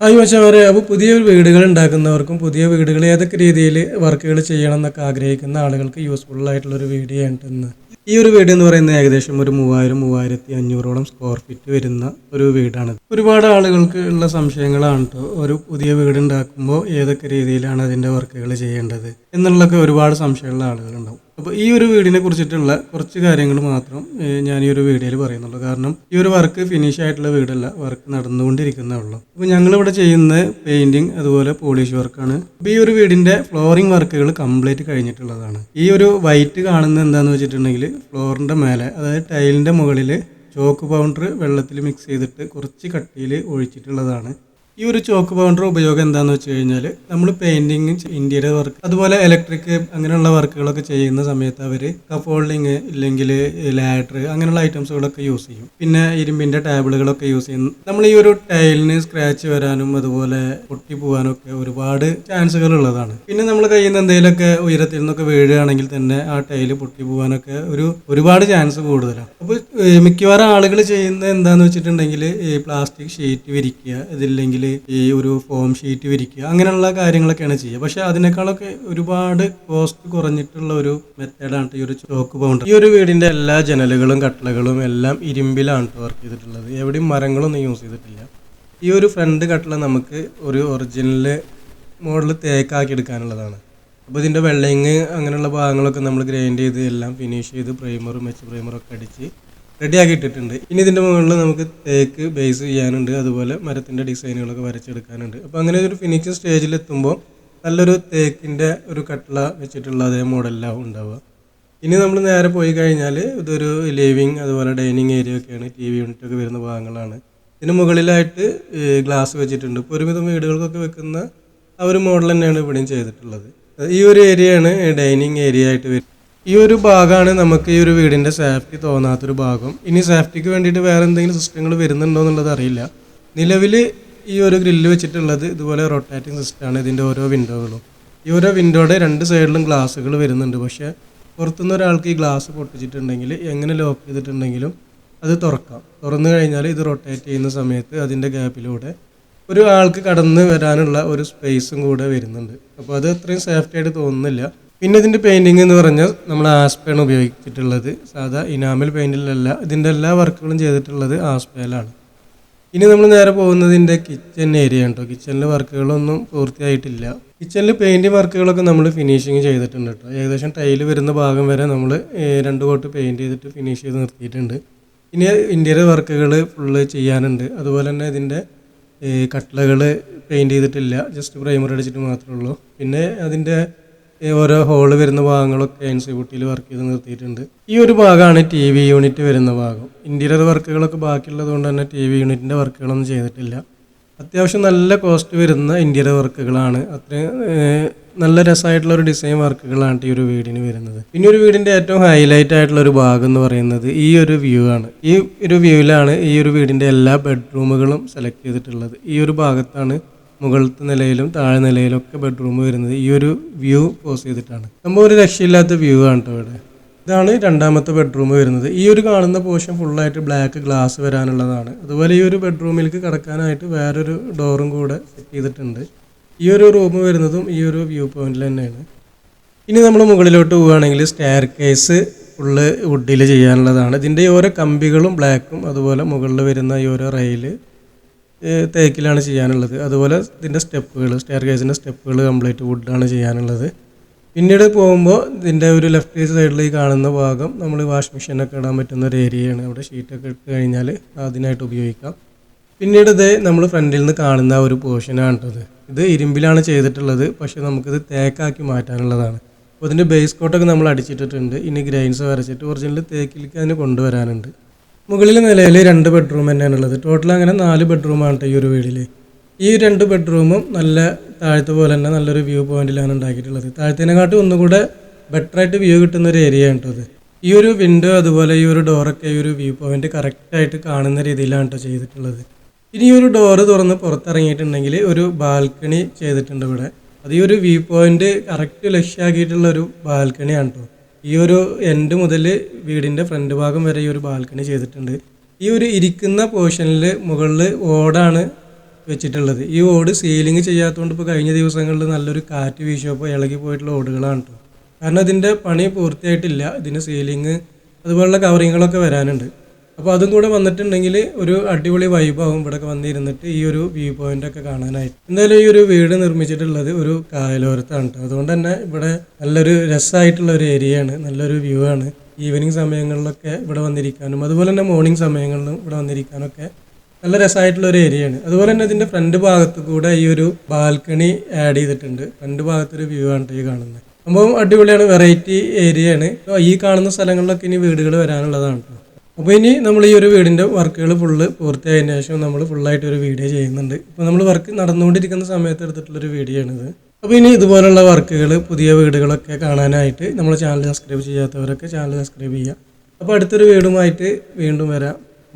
ആയി മച്ചാമാരെ അപ്പോൾ പുതിയ വീടുകൾ ഉണ്ടാക്കുന്നവർക്കും പുതിയ വീടുകൾ ഏതൊക്കെ രീതിയിൽ വർക്കുകൾ ചെയ്യണം എന്നൊക്കെ ആഗ്രഹിക്കുന്ന ആളുകൾക്ക് യൂസ്ഫുൾ ആയിട്ടുള്ള ഒരു വീഡിയോ ആണ് ഈ ഒരു വീട് എന്ന് പറയുന്നത് ഏകദേശം ഒരു മൂവായിരം മൂവായിരത്തി അഞ്ഞൂറോളം സ്ക്വയർ ഫീറ്റ് വരുന്ന ഒരു വീടാണ്. ഒരുപാട് ആളുകൾക്ക് ഉള്ള സംശയങ്ങളാണ് കേട്ടോ ഒരു പുതിയ വീട് ഉണ്ടാക്കുമ്പോൾ ഏതൊക്കെ രീതിയിലാണ് അതിന്റെ വർക്കുകൾ ചെയ്യേണ്ടത് എന്നുള്ളൊക്കെ ഒരുപാട് സംശയമുള്ള ആളുകളുണ്ടാവും. അപ്പോൾ ഈ ഒരു വീടിനെ കുറിച്ചിട്ടുള്ള കുറച്ച് കാര്യങ്ങൾ മാത്രം ഞാൻ ഈ ഒരു വീഡിയോയിൽ പറയുന്നുള്ളൂ. കാരണം ഈ ഒരു വർക്ക് ഫിനിഷ് ആയിട്ടുള്ള വീടല്ല വർക്ക് നടന്നുകൊണ്ടിരിക്കുന്നേ ഉള്ളൂ. അപ്പോൾ ഞങ്ങളിവിടെ ചെയ്യുന്ന പെയിന്റിങ് അതുപോലെ പോളിഷ് വർക്കാണ് അപ്പോൾ ഈ ഒരു വീടിന്റെ ഫ്ലോറിംഗ് വർക്കുകൾ കംപ്ലീറ്റ് കഴിഞ്ഞിട്ടുള്ളതാണ്. ഈ ഒരു വൈറ്റ് കാണുന്നത് എന്താണെന്ന് വെച്ചിട്ടുണ്ടെങ്കിൽ ഫ്ലോറിന്റെ മേലെ അതായത് ടൈലിന്റെ മുകളിൽ ചോക്ക് പൗഡർ വെള്ളത്തിൽ മിക്സ് ചെയ്തിട്ട് കുറച്ച് കട്ടിയിൽ ഒഴിച്ചിട്ടുള്ളതാണ്. ഈ ഒരു ചോക്ക് ബൗണ്ടർ ഉപയോഗം എന്താണെന്ന് വെച്ച് കഴിഞ്ഞാൽ നമ്മൾ പെയിന്റിങ് ഇന്റീരിയർ വർക്ക് അതുപോലെ ഇലക്ട്രിക് അങ്ങനെയുള്ള വർക്കുകളൊക്കെ ചെയ്യുന്ന സമയത്ത് അവർ കഫോൾഡിങ് ഇല്ലെങ്കിൽ ലാഡർ അങ്ങനെയുള്ള ഐറ്റംസുകളൊക്കെ യൂസ് ചെയ്യും. പിന്നെ ഇരുമ്പിന്റെ ടേബിളുകളൊക്കെ യൂസ് ചെയ്യുന്നു നമ്മൾ ഈ ഒരു ടൈലിന് സ്ക്രാച്ച് വരാനും അതുപോലെ പൊട്ടി പോകാനും ഒക്കെ ഒരുപാട് ചാൻസുകൾ ഉള്ളതാണ് പിന്നെ നമ്മൾ കയ്യിൽ നിന്ന് എന്തെങ്കിലുമൊക്കെ ഉയരത്തിൽ നിന്നൊക്കെ വീഴുകയാണെങ്കിൽ തന്നെ ആ ടൈൽ പൊട്ടി പോകാനൊക്കെ ഒരു ഒരുപാട് ചാൻസ് കൂടുതലാണ്. അപ്പോൾ മിക്കവാറും ആളുകൾ ചെയ്യുന്നത് എന്താണെന്ന് വെച്ചിട്ടുണ്ടെങ്കിൽ ഈ പ്ലാസ്റ്റിക് ഷീറ്റ് വിരിക്കുക ഇതില്ലെങ്കിൽ ഈ ഒരു ഫോം ഷീറ്റ് വിരിക്കുക. അങ്ങനെയുള്ള കാര്യങ്ങളൊക്കെയാണ് ചെയ്യുക. പക്ഷെ അതിനേക്കാളൊക്കെ ഒരുപാട് കോസ്റ്റ് കുറഞ്ഞിട്ടുള്ള ഒരു മെത്തേഡാണ് ഈ ഒരു ചോക്ക് പൗണ്ടർ ഈ ഒരു വീടിന്റെ എല്ലാ ജനലുകളും കട്ടളകളും എല്ലാം ഇരുമ്പിലാണ് വർക്ക് ചെയ്തിട്ടുള്ളത്. എവിടെയും മരങ്ങളൊന്നും യൂസ് ചെയ്തിട്ടില്ല. ഈ ഒരു ഫ്രണ്ട് കട്ടള നമുക്ക് ഒരു ഒറിജിനൽ മോഡൽ തേക്കാക്കി എടുക്കാനുള്ളതാണ്. അപ്പോൾ ഇതിന്റെ വെള്ളയിങ് അങ്ങനെയുള്ള ഭാഗങ്ങളൊക്കെ നമ്മൾ ഗ്രൈൻഡ് ചെയ്ത് എല്ലാം ഫിനിഷ് ചെയ്ത് പ്രൈമറും മെച്ച് പ്രൈമറും ഒക്കെ അടിച്ച് റെഡിയാക്കി ഇട്ടിട്ടുണ്ട്. ഇനി ഇതിന്റെ മുകളിൽ നമുക്ക് തേക്ക് ബേസ് ചെയ്യാനുണ്ട്. അതുപോലെ മരത്തിന്റെ ഡിസൈനുകളൊക്കെ വരച്ചെടുക്കാനുണ്ട്. അപ്പോൾ അങ്ങനെ ഒരു ഫിനിഷിംഗ് സ്റ്റേജിൽ എത്തുമ്പോൾ നല്ലൊരു തേക്കിന്റെ ഒരു കട്ടള വെച്ചിട്ടുള്ള അതേ മോഡലിലാവും ഉണ്ടാവുക. ഇനി നമ്മൾ നേരെ പോയി കഴിഞ്ഞാൽ ഇതൊരു ലിവിങ് അതുപോലെ ഡൈനിങ് ഏരിയ ഒക്കെയാണ്. ടി വി യൂണിറ്റ് ഒക്കെ വരുന്ന ഭാഗങ്ങളാണ്. ഇതിന് മുകളിലായിട്ട് ഗ്ലാസ് വെച്ചിട്ടുണ്ട്. ഇപ്പോൾ ഒരുവിധം വീടുകൾക്കൊക്കെ വെക്കുന്ന ആ ഒരു മോഡൽ തന്നെയാണ് ഇവിടെയും ചെയ്തിട്ടുള്ളത്. ഈ ഒരു ഏരിയയാണ് ഡൈനിങ് ഏരിയ ആയിട്ട് വരുന്നത്. ഈ ഒരു ഭാഗമാണ് നമുക്ക് ഈ ഒരു വീടിന്റെ സേഫ്റ്റി തോന്നാത്തൊരു ഭാഗം. ഇനി സേഫ്റ്റിക്ക് വേണ്ടിയിട്ട് വേറെ എന്തെങ്കിലും സിസ്റ്റങ്ങൾ വരുന്നുണ്ടോ എന്നുള്ളത് അറിയില്ല. നിലവിൽ ഈ ഒരു ഗ്രില്ല് വെച്ചിട്ടുള്ളത് ഇതുപോലെ റൊട്ടേറ്റിംഗ് സിസ്റ്റമാണ് ഇതിന്റെ ഓരോ വിൻഡോകളും ഈ ഓരോ വിൻഡോയുടെ രണ്ട് സൈഡിലും ഗ്ലാസ്സുകൾ വരുന്നുണ്ട്. പക്ഷേ പുറത്തുനിന്ന് ഒരാൾക്ക് ഈ ഗ്ലാസ് പൊട്ടിച്ചിട്ടുണ്ടെങ്കിൽ എങ്ങനെ ലോക്ക് ചെയ്തിട്ടുണ്ടെങ്കിലും അത് തുറക്കാം. തുറന്നു കഴിഞ്ഞാൽ ഇത് റൊട്ടേറ്റ് ചെയ്യുന്ന സമയത്ത് അതിന്റെ ഗ്യാപ്പിലൂടെ ഒരു ആൾക്ക് കടന്ന് വരാനുള്ള ഒരു സ്പേസും കൂടെ വരുന്നുണ്ട്. അപ്പോൾ അത് അത്രയും സേഫ്റ്റി ആയിട്ട് തോന്നുന്നില്ല. പിന്നെ ഇതിന്റെ പെയിന്റിങ് എന്ന് പറഞ്ഞാൽ നമ്മൾ ആസ്പയാണ് ഉപയോഗിച്ചിട്ടുള്ളത്. സാധാ ഇനാമൽ പെയിന്റിലല്ല ഇതിന്റെ എല്ലാ വർക്കുകളും ചെയ്തിട്ടുള്ളത് ആസ്പയിലാണ് ഇനി നമ്മൾ നേരെ പോകുന്നതിന്റെ കിച്ചൺ ഏരിയ ഉണ്ടോ കിച്ചണിൽ വർക്കുകളൊന്നും പൂർത്തിയായിട്ടില്ല. കിച്ചണിൽ പെയിന്റ് വർക്കുകളൊക്കെ നമ്മൾ ഫിനിഷിങ് ചെയ്തിട്ടുണ്ട് കേട്ടോ ഏകദേശം ടൈൽ വരുന്ന ഭാഗം വരെ നമ്മൾ രണ്ട് കോട്ട് പെയിന്റ് ചെയ്തിട്ട് ഫിനിഷ് ചെയ്ത് നിർത്തിയിട്ടുണ്ട്. ഇനി ഇന്റീരിയർ വർക്കുകൾ ഫുള്ള് ചെയ്യാനുണ്ട്. അതുപോലെ തന്നെ ഇതിന്റെ കട്ട്ലകൾ പെയിന്റ് ചെയ്തിട്ടില്ല. ജസ്റ്റ് പ്രൈമർ അടിച്ചിട്ട് മാത്രമേ ഉള്ളൂ. പിന്നെ അതിന്റെ ഓരോ ഹോൾ വരുന്ന ഭാഗങ്ങളൊക്കെ എൻ സി കുട്ടിയിൽ വർക്ക് ചെയ്ത് നിർത്തിയിട്ടുണ്ട്. ഈ ഒരു ഭാഗമാണ് ടി വി യൂണിറ്റ് വരുന്ന ഭാഗം. ഇന്റീരിയർ വർക്കുകളൊക്കെ ബാക്കിയുള്ളത് കൊണ്ട് തന്നെ ടി വി യൂണിറ്റിന്റെ വർക്കുകളൊന്നും ചെയ്തിട്ടില്ല. അത്യാവശ്യം നല്ല കോസ്റ്റ് വരുന്ന ഇന്റീരിയർ വർക്കുകളാണ് അത്രയും നല്ല രസമായിട്ടുള്ള ഒരു ഡിസൈൻ വർക്കുകളാണ് ഈ ഒരു വീടിന് വരുന്നത്. പിന്നെ ഒരു വീടിന്റെ ഏറ്റവും ഹൈലൈറ്റ് ആയിട്ടുള്ള ഒരു ഭാഗം എന്ന് പറയുന്നത് ഈ ഒരു വ്യൂ ആണ്. ഈ ഒരു വ്യൂവിലാണ് ഈ ഒരു വീടിന്റെ എല്ലാ ബെഡ്റൂമുകളും സെലക്ട് ചെയ്തിട്ടുള്ളത്. ഈ ഒരു ഭാഗത്താണ് മുകളിലത്തെ നിലയിലും താഴെ നിലയിലും ഒക്കെ ബെഡ്റൂം വരുന്നത് ഈ ഒരു വ്യൂ പോസ് ചെയ്തിട്ടാണ്. നമ്മൾ ഒരു രക്ഷയില്ലാത്ത വ്യൂ ആണ് കേട്ടോ ഇവിടെ. ഇതാണ് രണ്ടാമത്തെ ബെഡ്റൂം വരുന്നത്. ഈ ഒരു കാണുന്ന പോർഷൻ ഫുള്ളായിട്ട് ബ്ലാക്ക് ഗ്ലാസ് വരാനുള്ളതാണ്. അതുപോലെ ഈ ഒരു ബെഡ്റൂമിലേക്ക് കടക്കാനായിട്ട് വേറൊരു ഡോറും കൂടെ സെറ്റ് ചെയ്തിട്ടുണ്ട്. ഈ ഒരു റൂം വരുന്നതും ഈ ഒരു വ്യൂ പോയിന്റിൽ തന്നെയാണ്. ഇനി നമ്മൾ മുകളിലോട്ട് പോവുകയാണെങ്കിൽ സ്റ്റെയർ കേസ് ഫുള്ള് വുഡിൽ ചെയ്യാനുള്ളതാണ്. ഇതിന്റെ ഓരോ കമ്പികളും ബ്ലാക്കും അതുപോലെ മുകളിൽ വരുന്ന ഈ ഓരോ ഏഹ് തേക്കിലാണ് ചെയ്യാനുള്ളത്. അതുപോലെ ഇതിന്റെ സ്റ്റെപ്പുകൾ സ്റ്റെയർ കേസിന്റെ സ്റ്റെപ്പുകൾ കംപ്ലീറ്റ് വുഡാണ് ചെയ്യാനുള്ളത്. പിന്നീട് പോകുമ്പോൾ ഇതിന്റെ ഒരു ലെഫ്റ്റ് സൈഡിൽ ഈ കാണുന്ന ഭാഗം നമ്മൾ വാഷ് മെഷീനൊക്കെ ഇടാൻ പറ്റുന്ന ഒരു ഏരിയയാണ് അവിടെ ഷീറ്റൊക്കെ ഇട്ട് കഴിഞ്ഞാൽ അതിനായിട്ട് ഉപയോഗിക്കാം. പിന്നീട് ഇത് നമ്മൾ ഫ്രണ്ടിൽ നിന്ന് കാണുന്ന ഒരു പോർഷനാണ് കേട്ടത്. ഇത് ഇരുമ്പിലാണ് ചെയ്തിട്ടുള്ളത് പക്ഷേ നമുക്കിത് തേക്കാക്കി മാറ്റാനുള്ളതാണ്. അപ്പോൾ ഇതിന്റെ ബേസ് കോട്ടൊക്കെ നമ്മൾ അടിച്ചിട്ടിട്ടുണ്ട്. ഇനി ഗ്രെയിൻസ് വരച്ചിട്ട് ഒറിജിനൽ തേക്കിലേക്ക് അതിന് കൊണ്ടുവരാനുണ്ട്. മുകളിലെ നിലയിൽ രണ്ട് ബെഡ്റൂം തന്നെയാണുള്ളത്. ടോട്ടൽ അങ്ങനെ നാല് ബെഡ്റൂമാണ് ഈ ഒരു വീടിൽ ഈ രണ്ട് ബെഡ്റൂമും നല്ല താഴത്തെ പോലെ തന്നെ നല്ലൊരു വ്യൂ പോയിന്റിലാണ് ഉണ്ടാക്കിയിട്ടുള്ളത്. താഴത്തേനെക്കാട്ടും ഒന്നുകൂടെ ബെറ്റർ ആയിട്ട് വ്യൂ കിട്ടുന്ന ഒരു ഏരിയ ആണ് ഇത് ഈ ഒരു വിൻഡോ അതുപോലെ ഈ ഒരു ഡോറൊക്കെ ഈ ഒരു വ്യൂ പോയിന്റ് കറക്റ്റായിട്ട് കാണുന്ന രീതിയിലാണ് കേട്ടോ ചെയ്തിട്ടുള്ളത്. ഇനി ഒരു ഡോറ് തുറന്ന് പുറത്തിറങ്ങിയിട്ടുണ്ടെങ്കിൽ ഒരു ബാൽക്കണി ചെയ്തിട്ടുണ്ട് ഇവിടെ. അത് ഈ ഒരു വ്യൂ പോയിന്റ് കറക്റ്റ് ലക്ഷ്യമാക്കിയിട്ടുള്ള ഒരു ബാൽക്കണിയാണ് കേട്ടോ. ഈ ഒരു എൻഡ് മുതൽ വീടിന്റെ ഫ്രണ്ട് ഭാഗം വരെ ഈ ഒരു ബാൽക്കണി ചെയ്തിട്ടുണ്ട്. ഈ ഒരു ഇരിക്കുന്ന പോർഷനിൽ മുകളിൽ ഓടാണ് വെച്ചിട്ടുള്ളത്. ഈ ഓട് സീലിംഗ് ചെയ്യാത്തതുകൊണ്ട് ഇപ്പോൾ കഴിഞ്ഞ ദിവസങ്ങളിൽ നല്ലൊരു കാറ്റ് വീശിയപ്പോൾ ഇളകി പോയിട്ടുള്ള ഓടുകളാണ് കേട്ടോ കാരണം ഇതിന്റെ പണി പൂർത്തിയായിട്ടില്ല. ഇതിന് സീലിംഗ് അതുപോലുള്ള കവറിങ്ങുകളൊക്കെ വരാനുണ്ട്. അപ്പോൾ അതും കൂടെ വന്നിട്ടുണ്ടെങ്കിൽ ഒരു അടിപൊളി വൈബാവും ഇവിടെയൊക്കെ വന്നിരുന്നിട്ട് ഈ ഒരു വ്യൂ പോയിന്റ് ഒക്കെ കാണാനായിട്ട്. എന്തായാലും ഈ ഒരു വീട് നിർമ്മിച്ചിട്ടുള്ളത് ഒരു കായലോരത്താണ് കേട്ടോ അതുകൊണ്ട് തന്നെ ഇവിടെ നല്ലൊരു രസമായിട്ടുള്ള ഒരു ഏരിയയാണ് നല്ലൊരു വ്യൂ ആണ്. ഈവനിങ് സമയങ്ങളിലൊക്കെ ഇവിടെ വന്നിരിക്കാനും അതുപോലെ തന്നെ മോർണിംഗ് സമയങ്ങളിലും ഇവിടെ വന്നിരിക്കാനൊക്കെ നല്ല രസമായിട്ടുള്ള ഒരു ഏരിയയാണ് അതുപോലെ തന്നെ ഇതിന്റെ ഫ്രണ്ട് ഭാഗത്ത് കൂടെ ഈ ഒരു ബാൽക്കണി ആഡ് ചെയ്തിട്ടുണ്ട്. ഫ്രണ്ട് ഭാഗത്തൊരു വ്യൂ ആണ് ഈ കാണുന്നത് സംഭവം അടിപൊളിയാണ് വെറൈറ്റി ഏരിയയാണ് ഈ കാണുന്ന സ്ഥലങ്ങളിലൊക്കെ ഇനി വീടുകൾ വരാനുള്ളതാണ് ട്ടോ. അപ്പോൾ ഇനി നമ്മൾ ഈ ഒരു വീടിന്റെ വർക്കുകൾ ഫുള്ള് പൂർത്തിയായതിനു ശേഷം നമ്മൾ ഫുള്ളായിട്ട് ഒരു വീഡിയോ ചെയ്യുന്നുണ്ട്. ഇപ്പോൾ നമ്മൾ വർക്ക് നടന്നുകൊണ്ടിരിക്കുന്ന സമയത്ത് എടുത്തിട്ടുള്ളൊരു വീഡിയോ ആണിത്. അപ്പോൾ ഇനി ഇതുപോലുള്ള വർക്കുകൾ പുതിയ വീടുകളൊക്കെ കാണാനായിട്ട് നമ്മൾ ചാനൽ സബ്സ്ക്രൈബ് ചെയ്യാത്തവരൊക്കെ ചാനൽ സബ്സ്ക്രൈബ് ചെയ്യുക. അപ്പോൾ അടുത്തൊരു വീടുമായിട്ട് വീണ്ടും വരാം.